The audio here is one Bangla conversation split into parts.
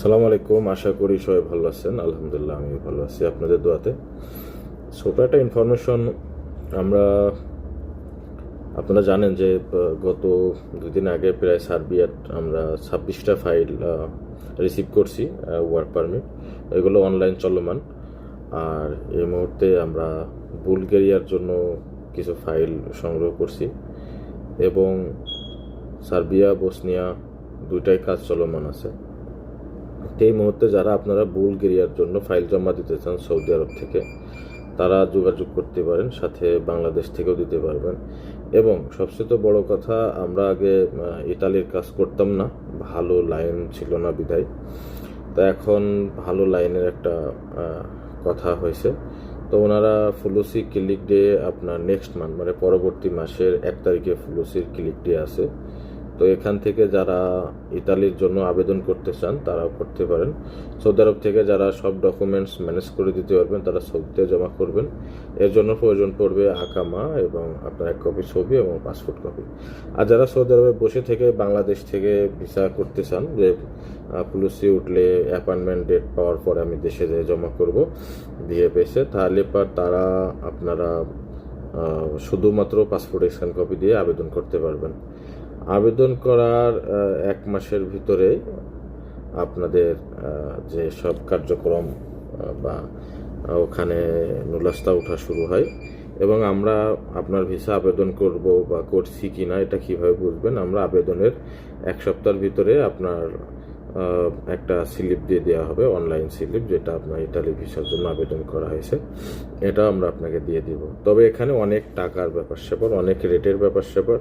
সালাম আলাইকুম, আশা করি সবাই ভালো আছেন। আলহামদুলিল্লাহ আমি ভালো আছি আপনাদের দোয়াতে। ছোট একটা ইনফরমেশন আমরা, আপনারা জানেন যে গত দুদিন আগে প্রায় সার্বিয়ার আমরা ছাব্বিশটা ফাইল রিসিভ করছি ওয়ার্ক পারমিট এগুলো অনলাইন চলমান। আর এই মুহূর্তে আমরা বুলগেরিয়ার জন্য কিছু ফাইল সংগ্রহ করছি এবং সার্বিয়া, বসনিয়া দুইটাই কাজ চলমান আছে। এই মুহূর্তে যারা আপনারা বুলগেরিয়ার জন্য ফাইল জমা দিতে চান সৌদি আরব থেকে, তারা যোগাযোগ করতে পারেন, সাথে বাংলাদেশ থেকেও দিতে পারবেন। এবং সবচেয়ে তো বড় কথা, আমরা আগে ইতালির কাজ করতাম না, ভালো লাইন ছিল না বিদায়। তা এখন ভালো লাইনের একটা কথা হয়েছে। তো ওনারা ফুলুসি ক্লিক ডে আপনার নেক্সট মান্থ মানে পরবর্তী মাসের এক তারিখে ফুলুসির ক্লিক ডে আছে। তো এখান থেকে যারা ইতালির জন্য আবেদন করতে চান, তারাও করতে পারেন। সৌদি আরব থেকে যারা সব ডকুমেন্টস ম্যানেজ করে দিতে পারবেন, তারা সৌদিতে জমা করবেন। এর জন্য প্রয়োজন পড়বে আকামা এবং আপনার এক কপি ছবি এবং পাসপোর্ট কপি আর যারা সৌদি আরবে বসে থেকে বাংলাদেশ থেকে ভিসা করতে চান, যে পুলিশি উঠলে অ্যাপয়েন্টমেন্ট ডেট পাওয়ার পরে আমি দেশে যেয়ে জমা করব, দিয়ে পেয়েছে তাহলে পর তারা আপনারা শুধুমাত্র পাসপোর্ট স্ক্যান কপি দিয়ে আবেদন করতে পারবেন। আবেদন করার এক মাসের ভিতরে আপনাদের যে সব কার্যক্রম বা ওখানে নুলাস্তা ওঠা শুরু হয় এবং আমরা আপনার ভিসা আবেদন করব বা করছি কি না এটা কীভাবে বুঝবেন? আমরা আবেদনের এক সপ্তাহের ভিতরে আপনার একটা স্লিপ দিয়ে দেওয়া হবে, অনলাইন স্লিপ, যেটা আপনার ইটালি ভিসার জন্য আবেদন করা হয়েছে। এটা আমরা আপনাকে দিয়ে দিব। তবে এখানে অনেক টাকার ব্যাপার স্যাপার, অনেক রেটের ব্যাপার স্যাপার।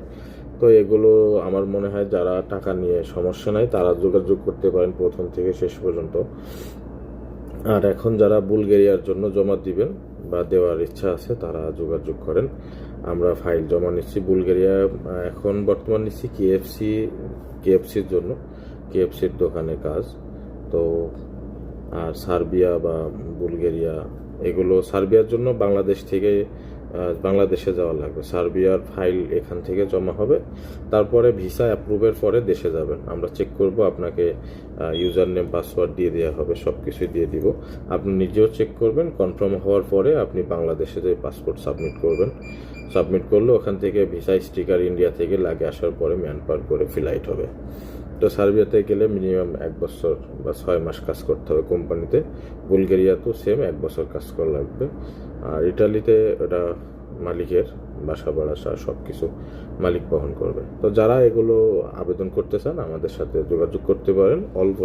তো এগুলো আমার মনে হয় যারা টাকা নিয়ে সমস্যা নাই, তারা যোগাযোগ করতে পারেন প্রথম থেকে শেষ পর্যন্ত। আর এখন যারা বুলগেরিয়ার জন্য জমা দিবেন বা দেওয়ার ইচ্ছা আছে, তারা যোগাযোগ করেন। আমরা ফাইল জমা নিচ্ছি বুলগেরিয়া এখন বর্তমান নিচ্ছি কেএফসি, কেএফসির জন্য। কেএফসির দোকানে কাজ। তো আর সার্বিয়া বা বুলগেরিয়া, এগুলো সার্বিয়ার জন্য বাংলাদেশ থেকে বাংলাদেশে যাওয়া লাগবে। সার্বিয়ার ফাইল এখান থেকে জমা হবে। তারপরে ভিসা অ্যাপ্রুভের পরে দেশে যাবেন। আমরা চেক করব, আপনাকে ইউজার নেম পাসওয়ার্ড দিয়ে দেওয়া হবে সব কিছুই দিয়ে দিব। আপনি নিজেও চেক করবেন কনফার্ম হওয়ার পরে আপনি বাংলাদেশে যে পাসপোর্ট সাবমিট করবেন সাবমিট করলে ওখান থেকে ভিসা স্টিকার ইন্ডিয়া থেকে লাগে আসার পরে ম্যান পার করে ফ্লাইট হবে। তো সার্বিয়াতে গেলে মিনিমাম এক বছর বা ছয় মাস কাজ করতে হবে কোম্পানিতে। বুলগেরিয়াতেও সেম এক বছর কাজ করা লাগবে। আর ইটালিতে ওটা মালিকের বাসা বাড়াসা সব কিছু মালিক বহন করবে। তো যারা এগুলো আবেদন করতে চান, আমাদের সাথে যোগাযোগ করতে পারেন। অল্প